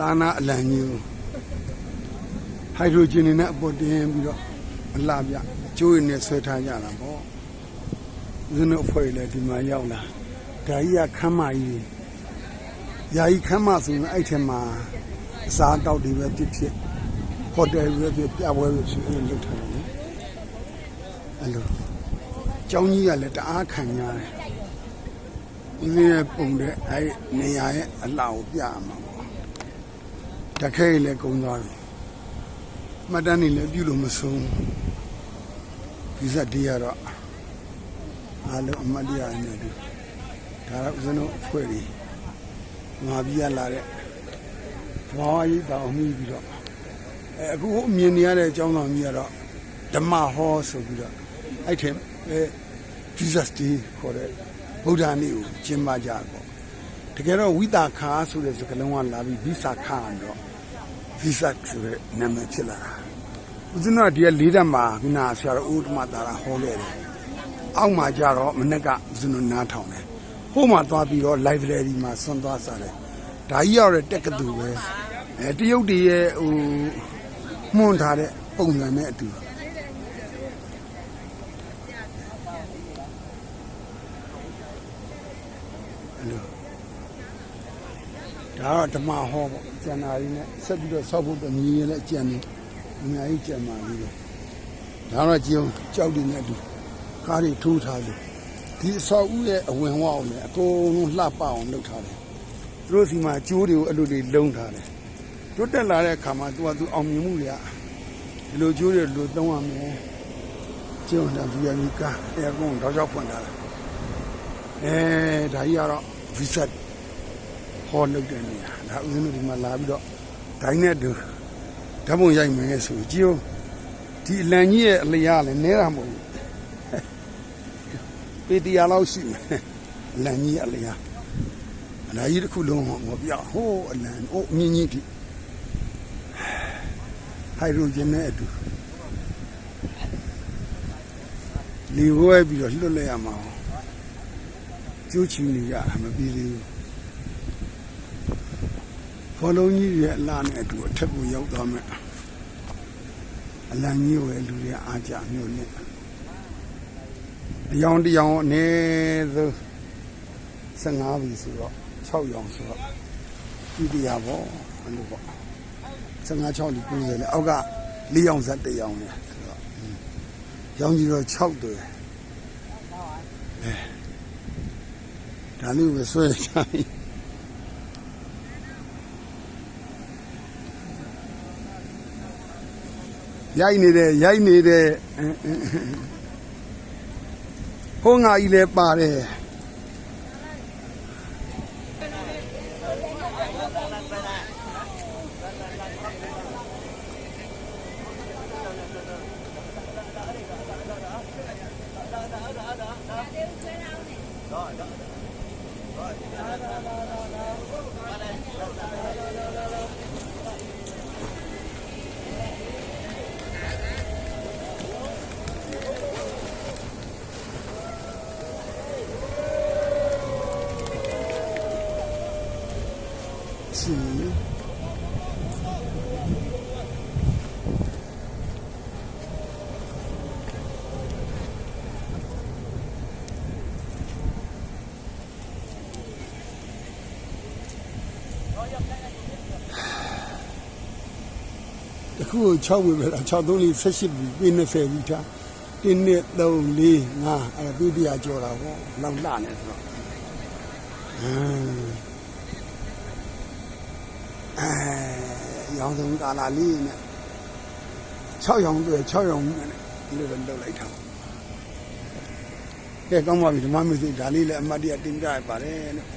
တာနာအလံကြီးကိုဟိုက်ဒရိုဂျင်တွေနဲ့အပေါ်တင်ပြီးတော့အလှပြအကျိုးရည်နဲ့ဆွဲထားကြတာပေါ့ဦးဇင်းတို့အဖွဲ့လည်းဒီမှာရောက်လာဒါကြီးကခမ်းမကြီးတွေယာယီခမ်းမဆိုရင်အဲ့ထက်မှာအစားအသောက်တွေပဲဖြစ်ဖြစ်ဟိုတယ်ပဲဖြစ်ပြပွဲပဲဖြစ်ဖြစ်လုပ်ထားတယ်နော်အဲ့လိုကျောင်းကြီးကလည်းတအားခံရတယ်ဦးဇင်းရဲ့ပုံတဲ့အဲ့နေရာရဲ့အလှကိုပြရမှာပေါ့ တခဲလည်းကုန်းသွားတယ်မှတ်တမ်းနေလည်းပြုလို့မဆုံးဒီစက်တည်းကတော့အားလုံးအမှတ်တရနေတယ်ဒါတော့ဦးဇင်းတို့အဖွဲ့ကြီးငါပြရလာတဲ့ဘာဝကြီးတောင်မိပြီးတော့အဲအခုအမြင်နေရတဲ့အကြောင်းတော်ကြီးကတော့ဓမ္မဟောဆိုပြီးတော့အဲ့ထက်အဲ Jesus Day ခေါ်တဲ့ဗုဒ္ဓနေ့ကိုကျင်းပကြပေါ့တကယ်တော့ဝိတာခါဆိုတဲ့စကားလုံးကလာပြီးဝိစာခါတော့ ဝိစာဆိုတဲ့နာမည်ဖြစ်လာတာဦးဇင်းတို့ကဒီကလေးတက်မှာခုနဆရာတော်ဦးဓမ္မတာရာဟောခဲ့တယ်အောက်မှာကြတော့မနေ့ကဦးဇင်းတို့နားထောင်တယ်ဟိုမှာသွားပြီးတော့ library မှာဆွမ်းသွားစားတယ်ဒါကြီးရောက်တဲ့တက်ကတူပဲအဲတရုတ်တွေရဲ့ဟိုမှုန်ထားတဲ့ပုံစံနဲ့အတူအဲ့လို ဒါတော့ဓမ္မဟောပေါ့ကျန်တာကြီးနဲ့ဆက်ပြီးတော့ဆောက်ဖို့တမြည်ရလည်းကြံနေအများကြီးကြံပါလိမ့်တယ်ဒါတော့ကြည်အောင်ကြောက်တယ်နဲ့အတူကားတွေထိုးထားလို့ဒီအဆောက်အဦရဲ့အဝင်ဝအောင်လည်းအကုန်လုံးလှပအောင်လုပ်ထားတယ်သူတို့စီမှာကျိုးတွေကိုအဲ့လိုတွေလုံးထားတယ်တွတ်တက်လာတဲ့အခါမှာသူကသူအောင်မြင်မှုတွေကဒီလိုကျိုးတွေလိုသုံးရမယ်ကျုံတာဗီယမီကာအဲအကုန်တော့ကြောက်ဖွင့်ထားတယ်အဲဒါကြီးကတော့ visa ဟောလုပ်တဲ့နေရာဒါဥစဉ်တို့ဒီမှာလာပြီးတော့ဒိုင်းနဲ့တူဓာတ်ပုံရိုက်မယ်ဆိုကြည့်ဦးဒီအလံကြီးရဲ့အလျားလည်းနဲတာမဟုတ်ဘူးပေတရာလောက်ရှိမယ်အလံကြီးရဲ့အလျားအလားကြီးတစ်ခုလုံးဟောမပြဟိုးအလံဟိုးအမြင့်ကြီးဒီဟိုက်ဒရိုဂျင်နဲ့အတူလီဝဲပြီးတော့လွတ်လဲရမှာကျိုးချီနေကြတာမပြီးသေးဘူး ဘောလုံးကြီးရဲ့အလားနဲ့အတူအထက်ကိုရောက်သွားမယ်အလံကြီးကိုလည်းလူတွေအားကြမျိုးနဲ့အယောင်တစ်ယောင်အနည်းဆုံး15ပြီဆိုတော့6ယောင်ဆိုတော့ဒီတရားပေါ့အဲ့လိုပေါ့15 6ဒီ90လေအောက်က4ယောင်ဇက်1ယောင်လေဆိုတော့ရောင်ကြီးတော့6တွေဒါလေးပဲဆွဲချင် ရိုက်နေတယ်ရိုက်နေတယ်ဟိုငါကြီးလည်းပါတယ် စီအခု6ဝေပဲလား6 3 4 18ပြီปี20ပြီထား1နှစ်3 4 5အဲ့ဒါပြီးတရားကြော်တာပေါ့လောက်လှနေဆိုတော့အမ်အဲ ရောင်စုံကာလာလေးနဲ့6ရောင်တွေ6ရောင်နဲ့ဒီလိုပဲလုပ်လိုက်တာကဲကောင်းပါပြီဓမ္မမျိုးစိဒါလေးလည်းအမတ်တရတင်ပြရပါတယ်လို့